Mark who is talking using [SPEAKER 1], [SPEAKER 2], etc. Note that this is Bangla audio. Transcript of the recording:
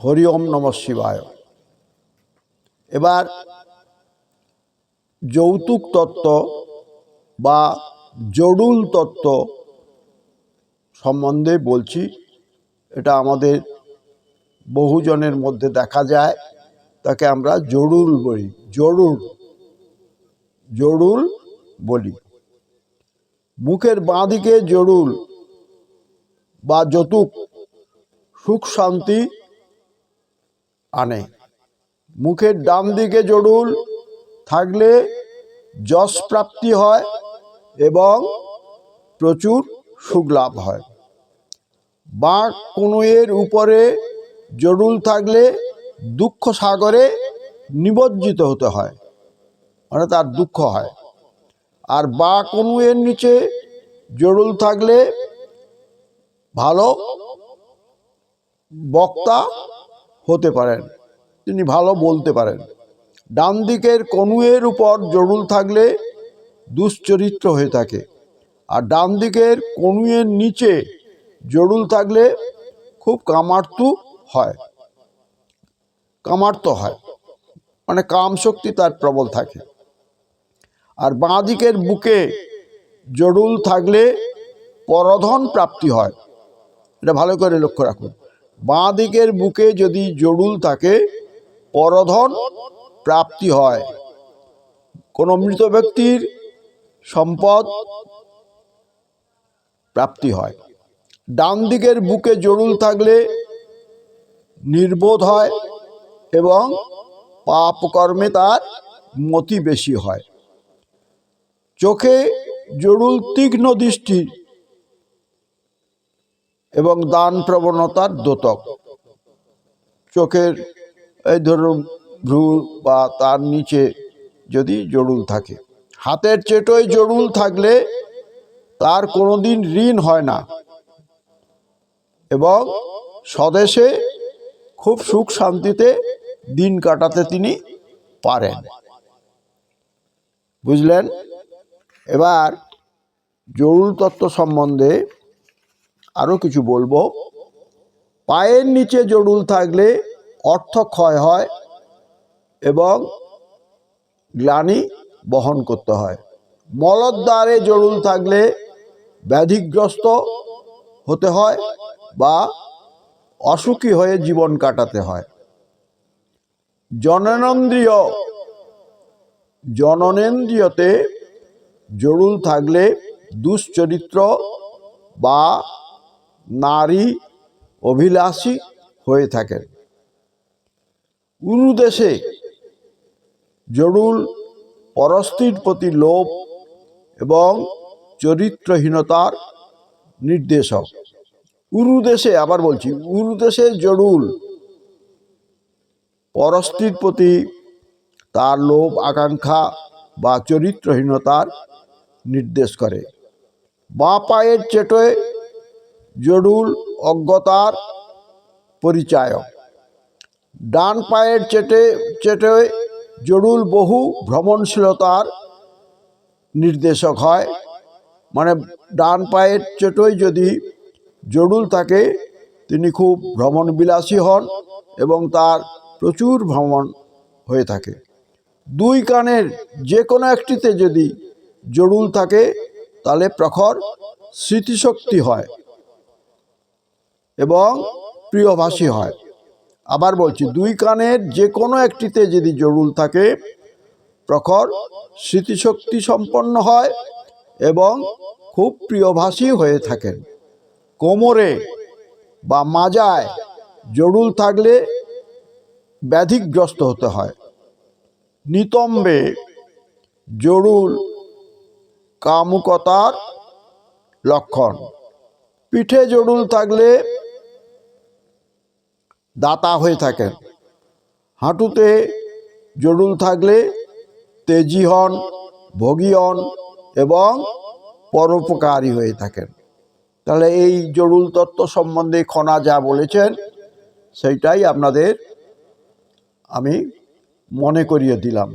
[SPEAKER 1] হরি ওম নম শিবায়। এবার যৌতুক তত্ত্ব বা জড়ুল তত্ত্ব সম্বন্ধে বলছি। এটা আমাদের বহুজনের মধ্যে দেখা যায়, তাকে আমরা জরুল বলি জড়ুল জড়ুল বলি। মুখের বাঁ দিকে জড়ুল বা যতুক, সুখ শান্তি আনে। মুখের ডান দিকে জড়ুল থাকলে যশ প্রাপ্তি হয় এবং প্রচুর সুখ লাভ হয়। বাঁ কনুয়ের উপরে জড়ুল থাকলে দুঃখ সাগরে নিমজ্জিত হতে হয় মানে তার দুঃখ হয়। আর বা কনুয়ের নিচে জড়ুল থাকলে ভালো বক্তা হতে পারেন। তিনি ভালো বলতে পারেন। ডান দিকের কনুয়ের উপর জরুল থাকলে দুশ্চরিত্র হয়ে থাকে। আর ডান দিকের কনুয়ের নিচে জরুল থাকলে খুব কামার্তু হয়। কামার্ত হয়। মানে কাম শক্তি তার প্রবল থাকে। আর বাঁ দিকের বুকে জরুল থাকলে পরধন প্রাপ্তি হয়। এটা ভালো করে লক্ষ্য রাখুন। বাঁ দিকের বুকে যদি জড়ুল থাকে, পরধন প্রাপ্তি হয়। কোনো মৃত ব্যক্তির সম্পদ প্রাপ্তি হয়। ডান দিকের বুকে জড়ুল থাকলে নির্বোধ হয় এবং পাপ কর্মে তার মতি বেশি হয়। চোখে জরুল তীক্ষ্ণ দৃষ্টি এবং দান প্রবণতার দোতক। চোখের, এই ধরুন, ভ্রু বা তার নিচে যদি জড়ুল থাকে। হাতের চেটোয় জড়ুল থাকলে তার কোনোদিন ঋণ হয় না। এবং স্বদেশে খুব সুখ শান্তিতে দিন কাটাতে তিনি পারেন। বুঝলেন? এবার জরুল তত্ত্ব সম্বন্ধে আরও কিছু বলব। পায়ের নিচে জড়ুল থাকলে অর্থ ক্ষয় হয় এবং গ্লানি বহন করতে হয়। মলদ্বারে জড়ুল থাকলে ব্যাধিগ্রস্ত হতে হয় বা অসুখী হয়ে জীবন কাটাতে হয়। জননেন্দ্রিয়, জননেন্দ্রিয়তে জড়ুল থাকলে দুশ্চরিত্র বা নারী অভিলাষী হয়ে থাকেন। উরুদেশে জরুল পরস্তির প্রতি লোভ এবং চরিত্রহীনতার নির্দেশক। উরুদেশে আবার বলছি উরু উরুদেশে জরুল পরস্তির প্রতি তার লোভ, আকাঙ্ক্ষা বা চরিত্রহীনতার নির্দেশ করে। বাঁ পায়ের চেটোয় জড়ুল অজ্ঞতার পরিচায়ক। ডান পায়ের চেটে চেটোয় জড়ুল বহু ভ্রমণশীলতার নির্দেশক হয়। মানে ডান পায়ের চেটোয় যদি জড়ুল থাকে, তিনি খুব ভ্রমণবিলাসী হন এবং তার প্রচুর ভ্রমণ হয়ে থাকে। দুই কানের যে কোনো একটিতে যদি জড়ুল থাকে, তাহলে প্রখর স্মৃতিশক্তি হয়। এবং প্রিয়ভাষী হয়। আবার বলছি, দুই কানের যে কোনো একটিতে যদি জরুল থাকে, প্রখর স্মৃতিশক্তি সম্পন্ন হয় এবং খুব প্রিয়ভাষী হয়ে থাকেন। কোমরে বা মাজায় জরুল থাকলে ব্যাধিগ্রস্ত হতে হয়। নিতম্বে জরুল কামুকতার লক্ষণ। পিঠে জরুল থাকলে দাতা হয়ে থাকেন। হাঁটুতে জরুল থাকলে তেজি হন, ভোগী হন এবং পরোপকারী হয়ে থাকেন। তাহলে এই জরুল তত্ত্ব সম্বন্ধে খনা যা বলেছেন, সেইটাই আপনাদের আমি মনে করিয়ে দিলাম।